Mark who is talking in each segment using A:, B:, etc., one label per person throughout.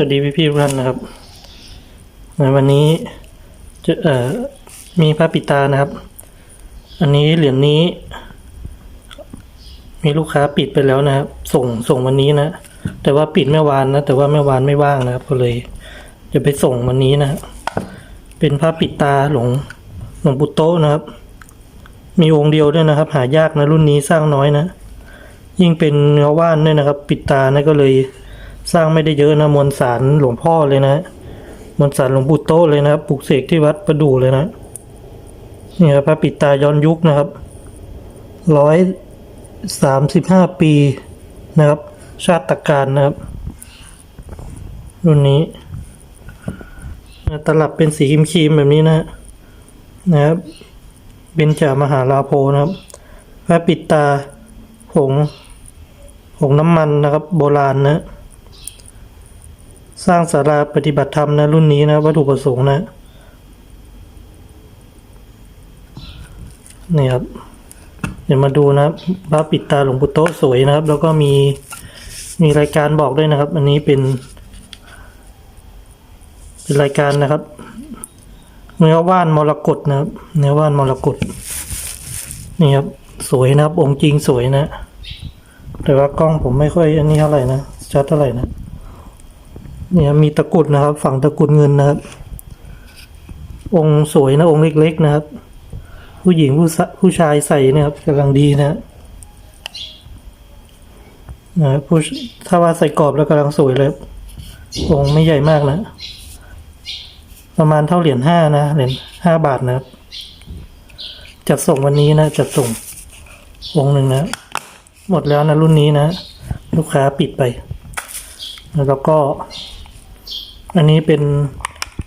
A: วัสดีพี่พี่ทุกท่านนะครับในวันนี้จะเอ่อมีพระปิตานะครับ อันนี้เหรียญนี้ มีลูกค้าปิดไปแล้วนะครับ ส่งส่งวันนี้นะ แต่ว่าปิดเมื่อวานนะ แต่ว่าเมื่อวานไม่ว่างนะครับก็เลย จะไปส่งวันนี้นะ เป็นพระปิตาหลวงหลวงปู่โตนะครับ มีองค์เดียวด้วยนะครับ หายากนะรุ่นนี้สร้างน้อยนะ ยิ่งเป็นเนื้อว่านด้วยนะครับ ปิดตานะก็เลย สร้างไม่ได้เยอะนะมวลสารหลวงพ่อเลยนะมวลสารหลวงปู่โตเลยนะบปลูกเสกที่วัดประดู่เลยนะนี่ครับพระปิดตาย้อนยุคนะครับร้อยสามสิบห้าปีนะครับ ชาติตการนะครับ รุ่นนี้ตลับเป็นสีครีมๆแบบนี้นะนะครับเป็นจามหาลาโพนะครับพระปิดตาผงผงน้ำมันนะครับ โบราณนะ สร้างศาลาปฏิบัติธรรมนะรุ่นนี้นะวัตถุประสงค์นะนี่ครับ เดี๋ยวมาดูนะบพระปิดตาหลวงปู่โตะสวยนะครับ แล้วก็มีมีรายการบอกด้วยนะครับ อันนี้เป็นเป็นรายการนะครับ เนื้อว่านมรกตนะครับ เนื้อว่านมรกตนี่ครับสวยนะครับองค์จริงสวยนะ แต่ว่ากล้องผมไม่ค่อยอันนี้เท่าไหร่นะชัดเท่าไหร่นะ เนี่ยมีตะกุดนะครับ ฝั่งตะกุดเงินนะครับ องค์สวยนะองค์เล็ก ๆ นะครับ ผู้หญิงผู้ผู้ชายใส่เนะครับกำลังดีนะนะผู้ถ้าว่าใส่กรอบแล้วกำลังสวยเลยองค์ไม่ใหญ่มากนะ ประมาณเท่าเหรียญห้านะเหรียญห้าบาทนะครับจัดส่งวันนี้นะจัดส่งองค์หนึ่งนะ หมดแล้วนะรุ่นนี้นะ ลูกค้าปิดไป แล้วก็ อันนี้เป็น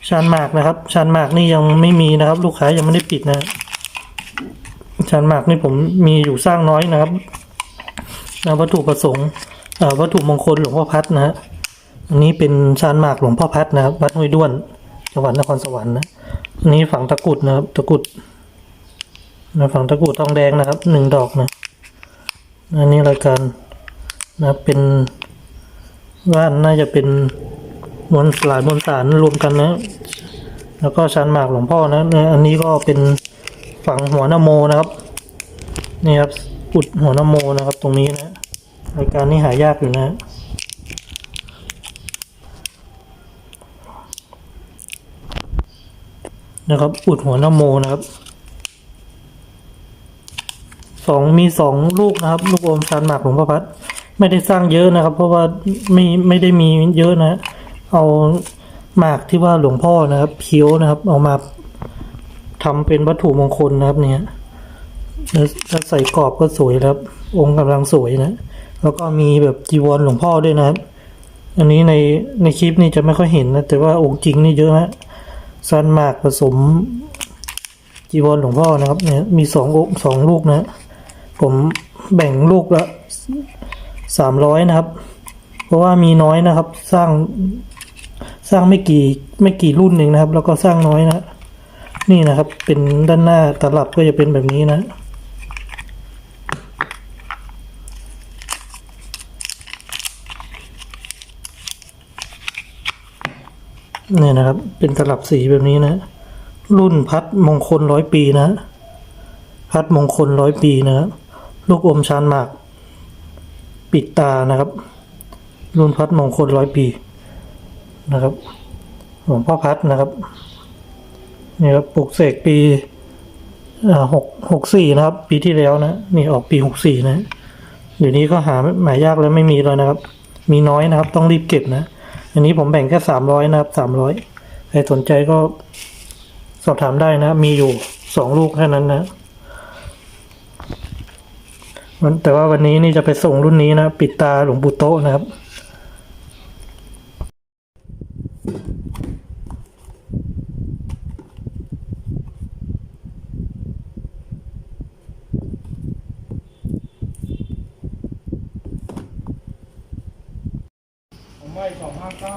A: ชานหมากนะครับ ชานหมากนี่ยังไม่มีนะครับ ลูกค้ายังไม่ได้ปิดนะชานหมากนี่ผมมีอยู่สร้างน้อยนะครับนะวัตถุประสงค์อ่อวัตถุมงคลหลวงพ่อพัดนะฮะอันนี้เป็นชานหมากหลวงพ่อพัดนะครับวัดห้วยด้วนจังหวัดนครสวรรค์นะอันนี้ฝังตะกุดนะครับตะกุดนะฝังตะกุดทองแดงนะครับหนึ่งดอกนะอันนี้รายการนะเป็นว่านน่าจะเป็น มวลหลายมวลสารรวมกันนะ แล้วก็ชันหมากหลวงพ่อนะเนี่ยอันนี้ก็เป็นฝังหัวนโมนะครับนี่ครับอุดหัวนโมนะครับ ตรงนี้นะรายการนี้หายากอยู่นะนะครับ อุดหัวนโมนะครับสองมีสองลูกนะครับ ลูกอมชันหมากหลวงพ่อพัดไม่ได้สร้างเยอะนะครับ เพราะว่าไม่ไม่ได้มีเยอะนะ เอาหมากที่ว่าหลวงพ่อนะครับเพียวนะครับ เอามาทำเป็นวัตถุมงคลนะครับ เนี่ยแล้วถ้าใส่กรอบก็สวยครับ องค์กำลังสวยนะ แล้วก็มีแบบจีวรหลวงพ่อด้วยนะครับ อันนี้ในในคลิปนี่จะไม่ค่อยเห็นนะ แต่ว่าองค์จริงนี่เยอะนะซันหมากผสมจีวรหลวงพ่อนะครับ เนี่ย มีสององค์สองลูกนะ ผมแบ่งลูกละสามร้อยนะครับ เพราะว่ามีน้อยนะครับ สร้าง สร้างไม่กี่ไม่กี่รุ่นเองนะครับ แล้วก็สร้างน้อยนะนี่นะครับ เป็นด้านหน้าตลับก็จะเป็นแบบนี้นะเนี่ยนะครับ เป็นตลับสีแบบนี้นะ รุ่นพัดมงคลร้อยปีนะ พัดมงคลร้อยปีนะครับลูกอมชานหมาก ปิดตานะครับ รุ่นพัดมงคลร้อยปี นะครับหลวงพ่อพัดนะครับนี่ครับปลูกเสกปีหกหกสี่นะครับ ปีที่แล้วนะนี่ออกปีหกสี่นะเดี๋ยวนี้ก็หาหมายยากแล้วไม่มีแล้วนะครับ มีน้อยนะครับ ต้องรีบเก็บนะอันนี้ผมแบ่งแค่สามร้อยนะครับสามร้อยใครสนใจก็สอบถามได้นะ มีอยู่สองลูกแค่นั้นนะแต่ว่าวันนี้นี่จะไปส่งรุ่นนี้นะ ปิดตาหลวงปู่โตนะครับ
B: ไม่สองห้าเก้า